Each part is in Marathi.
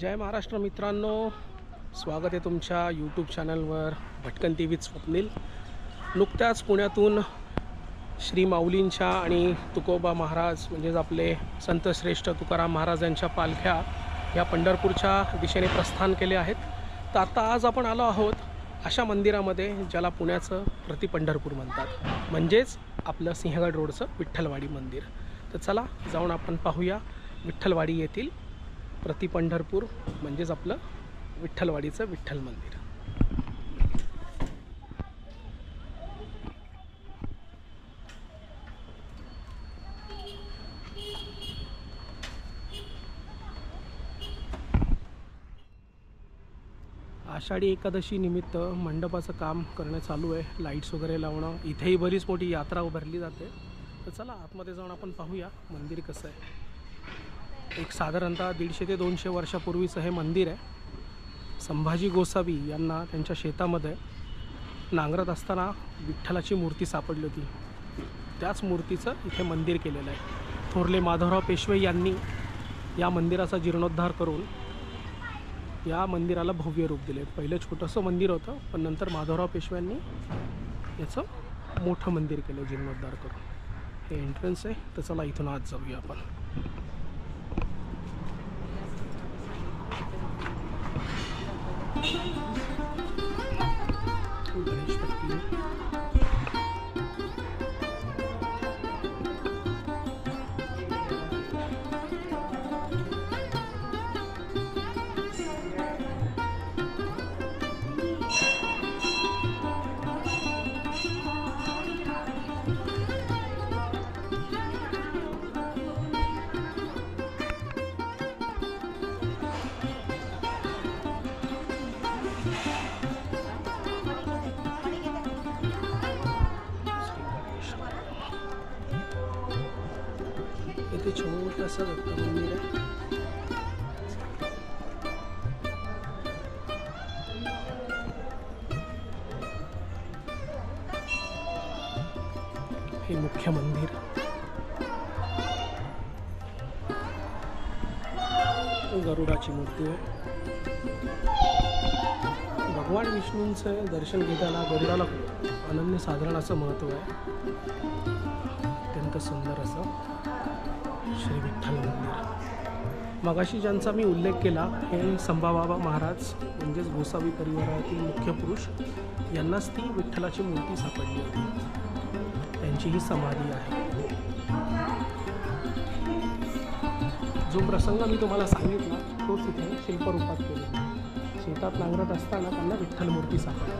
जय महाराष्ट्र मित्रांनो. स्वागत आहे तुमच्या यूट्यूब चॅनलवर भटकन टी व्हीत स्वप्नील. नुकत्याच पुण्यातून श्री माऊलींच्या आणि तुकोबा महाराज म्हणजेच आपले संतश्रेष्ठ तुकाराम महाराजांच्या पालख्या या पंढरपूरच्या दिशेने प्रस्थान केले आहेत. तर आता आज आपण आलो आहोत अशा मंदिरामध्ये ज्याला पुण्याचं प्रति पंढरपूर म्हणतात. म्हणजेच आपलं सिंहगड रोडचं विठ्ठलवाडी मंदिर. तर चला जाऊन आपण पाहूया विठ्ठलवाडी येथील प्रति पंढरपूर म्हणजेच आपलं विठ्ठलवाडीचं विठ्ठल मंदिर. आषाढी एकादशी निमित्त मंडपाचं काम करणं चालू आहे. लाईट्स वगैरे लावणं. इथेही बरीच मोठी यात्रा उभारली जाते. तर चला आतमध्ये जाऊन आपण पाहूया मंदिर कसं आहे. एक साधारणतः दीडशे ते दोनशे वर्षापूर्वीचं हे मंदिर आहे. संभाजी गोसावी यांना त्यांच्या शेतामध्ये नांगरत असताना विठ्ठलाची मूर्ती सापडली होती. त्याच मूर्तीचं इथे मंदिर केलेलं आहे. थोरले माधवराव पेशवे यांनी या मंदिराचा जीर्णोद्धार करून या मंदिराला भव्य रूप दिले. पहिलं छोटंसं मंदिर होतं पण नंतर माधवराव पेशव्यांनी याचं मोठं मंदिर केलं जीर्णोद्धार करून. हे एंट्रन्स आहे तर चला इथून आत जाऊया आपण. इथे छोटंसं दत्त मंदिर आहे हे मुख्य मंदिर गरुडाची मूर्ती आहे भगवान विष्णूंचं दर्शन घेताना गरुडाला अनन्य साधारण असं महत्त्व आहे अत्यंत सुंदर असं. श्री विठ्ठल मंदिर मगाशी ज्यांचा मी उल्लेख केला हे संभाबाबा महाराज म्हणजेच गोसावी परिवारातील मुख्य पुरुष यांनाच ती विठ्ठलाची मूर्ती सापडली होती. त्यांची ही समाधी आहे. जो प्रसंग मी तुम्हाला सांगितला तोच इथे शिल्परूपात केला. शेतात नांगरत असताना त्यांना विठ्ठल मूर्ती सापडली.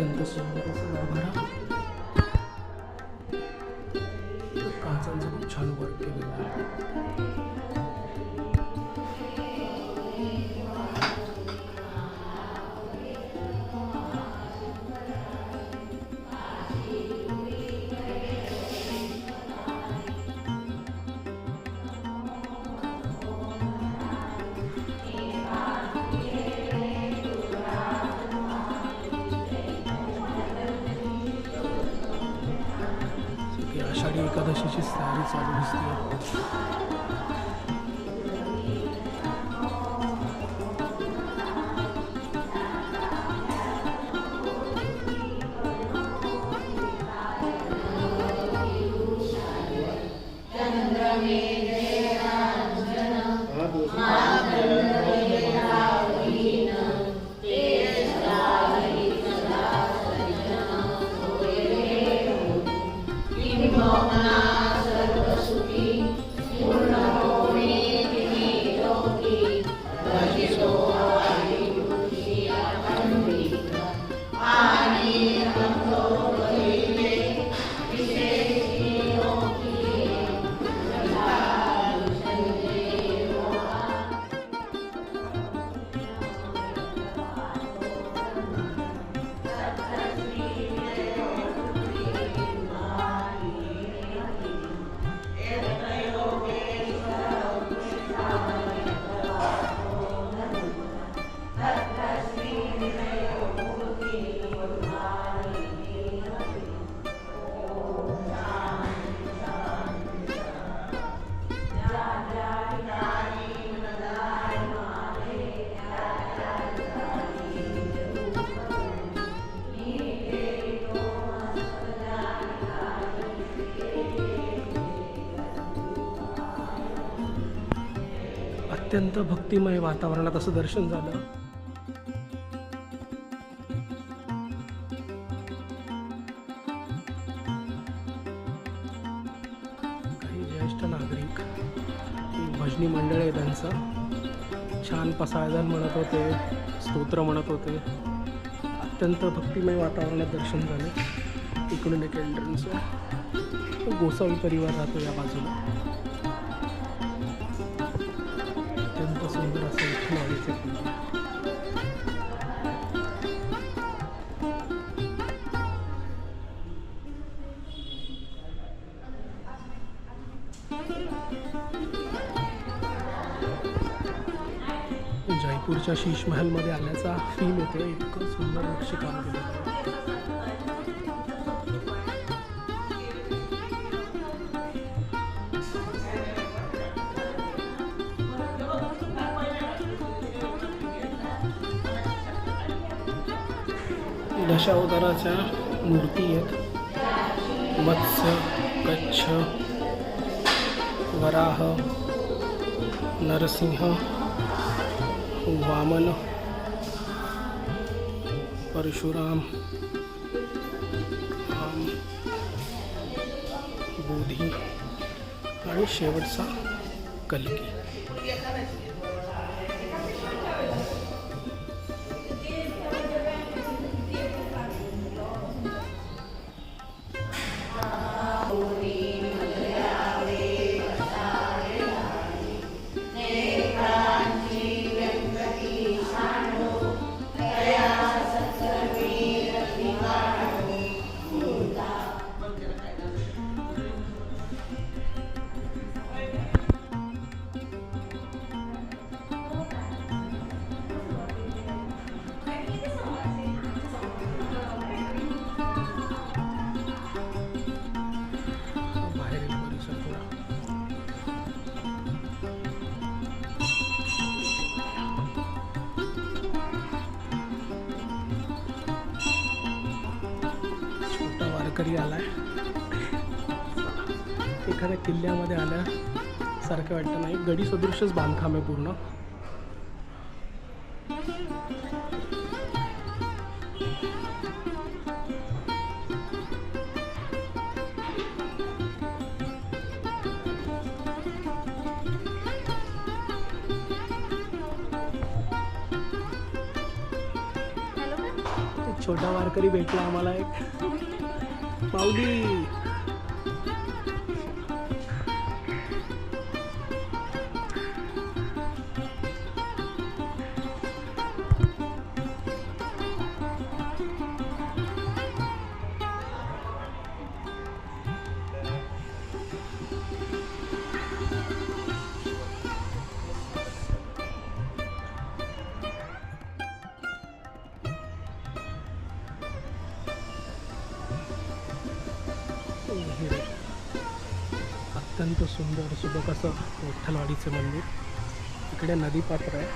अत्यंत सुंदर असं गाभारा काचांचं खूप छान वर्क केलेलं आहे मोठी एकादशीची तयारी चालू दिसते अत्यंत भक्तिमय वातावरणात असं दर्शन झालं. काही ज्येष्ठ नागरिक भजनी मंडळ आहे त्यांचं. छान पसायदान म्हणत होते स्तोत्र म्हणत होते. अत्यंत भक्तिमय वातावरणात दर्शन झाले. इकडून एक एंट्रन्स गोसावी परिवार राहतो या बाजूला. जयपूरच्या शीश महलमध्ये आल्याचा फील येतो इतकं सुंदर नक्षीकाम केलं दशावताराच्या मूर्ती आहेत. मत्स्य कच्छ वराह नरसिंह वामन। परशुराम। बोधी। आणि शेवटचा कलकी छोटा वारकरी आलाय. एखाद्या किल्ल्यामध्ये आल्या सारखं वाटतं नाही. गडी सदृशच बांधकाम आहे पूर्ण. छोटा वारकरी भेटला आम्हाला एक. 保利。मंदिर आहे. अत्यंत सुंदर सुबक असं विठ्ठलवाडीचं मंदिर. इकडे नदी पात्र आहे.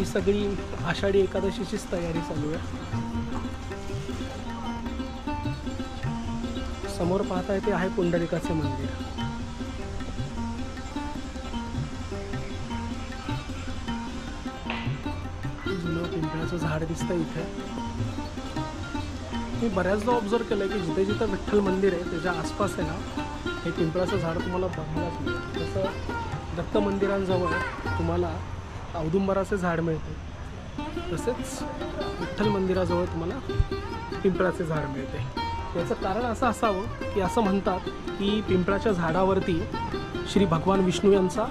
ही सगळी आषाढी एकादशीचीच तयारी चालू आहे. समोर पाहताय ते आहे पुंडलिकाचे मंदिर. जुनं पिंपळाचं झाड दिसतं इथे. मी बऱ्याचदा ऑब्झर्व केलं की जिथे जिथं विठ्ठल मंदिर आहे त्याच्या आसपास आहे ना हे पिंपळाचं झाड तुम्हाला बघायलाच मिळेल जसं दत्त मंदिरांजवळ तुम्हाला औदुंबराचे झाड मिळते. तसेच विठ्ठल मंदिराजवळ तुम्हाला पिंपळाचे झाड मिळते. याचं कारण असं असावं की असं म्हणतात की पिंपळाच्या झाडावरती श्री भगवान विष्णू यांचा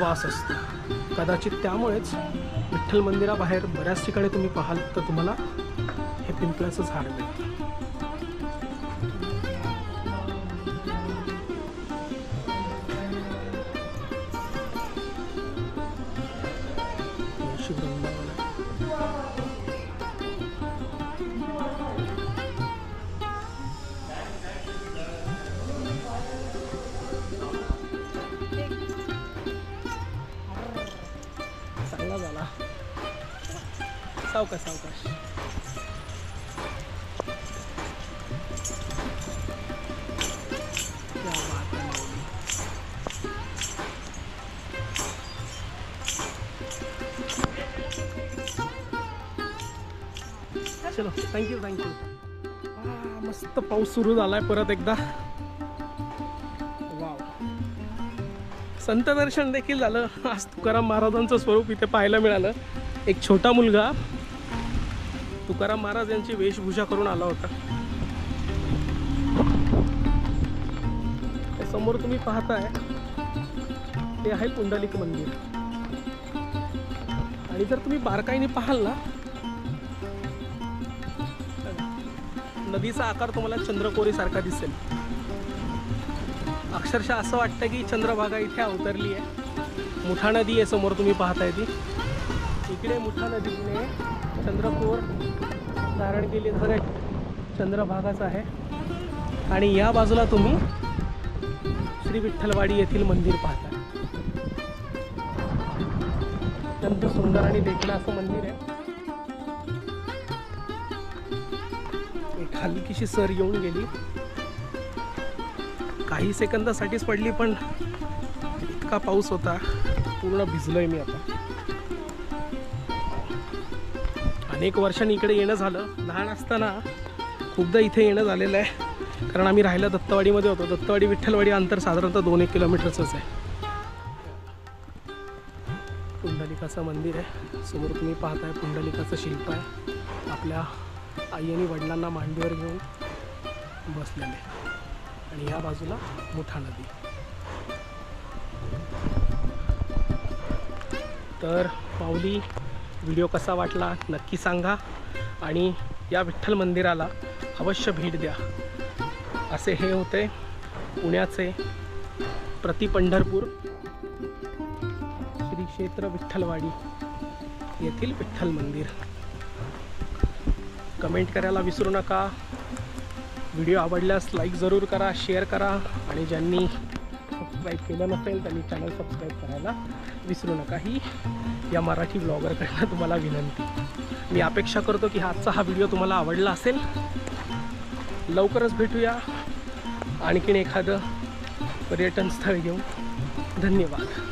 वास असतो. कदाचित त्यामुळेच विठ्ठल मंदिराबाहेर बऱ्याच ठिकाणी तुम्ही पाहाल तर तुम्हाला हे पिंपळाचं झाड मिळतं. सावकाश सावकाश. चलो थँक्यू थँक्यू मस्त पाऊस सुरू झालाय परत एकदा. संत दर्शन देखील झालं. आज तुकाराम महाराजांचं स्वरूप इथे पाहायला मिळालं. एक छोटा मुलगा तुकाराम महाराज यांची वेशभूषा करून आला होता. त्या समोर तुम्ही पाहताय ते आहे पुंडलिक मंदिर. आणि जर तुम्ही बारकाईने पाहाल ना नदीचा आकार तुम्हाला चंद्रकोरीसारखा दिसेल. अक्षरशः असं वाटतं की चंद्रभागा इथे अवतरली आहे. मुठा नदी आहे समोर तुम्ही पाहताय ती. इकडे मुठा नदीने चंद्रपूर धारण केली सगळे चंद्रभागाच आहे. आणि या बाजूला तुम्ही श्री विठ्ठलवाडी येथील मंदिर पाहताय. अत्यंत सुंदर आणि देखणं असं मंदिर आहे. एक हलकीशी सर येऊन गेली. काही सेकंदासाठीच पडली पण इतका पाऊस होता. पूर्ण भिजलोय मी आता. अनेक वर्षांनी इकडे येणं झालं. लहान असताना खूपदा इथे येणं झालेलं आहे. कारण आम्ही राहायला दत्तवाडीमध्ये होतो. दत्तवाडी विठ्ठलवाडी अंतर साधारणतः दोन एक किलोमीटरचंच आहे. पुंडलिकाचं मंदिर आहे. समोर तुम्ही पाहताय पुंडलिकाचं शिल्प आहे. आपल्या आई आणि वडिलांना मांडीवर घेऊन बसलेले. आणि या बाजूला मुठा नदी. तर पावली व्हिडिओ कसा वाटला नक्की सांगा आणि या विठ्ठल मंदिराला अवश्य भेट द्या. असे हे होते पुण्याचे प्रति पंढरपूर श्री क्षेत्र विठ्ठलवाडी येथील विठ्ठल मंदिर. कमेंट करायला विसरू नका. व्हिडिओ आवडल्यास लाईक जरूर करा शेअर करा आणि ज्यांनी सबस्क्राईब केलं नसेल त्यांनी चॅनल सबस्क्राईब करायला विसरू नका. ही या मराठी ब्लॉगरकडनं तुम्हाला विनंती. मी अपेक्षा करतो की आजचा हा व्हिडिओ तुम्हाला आवडला असेल लवकरच भेटूया. आणखीन एखादं पर्यटन स्थळ घेऊन. धन्यवाद.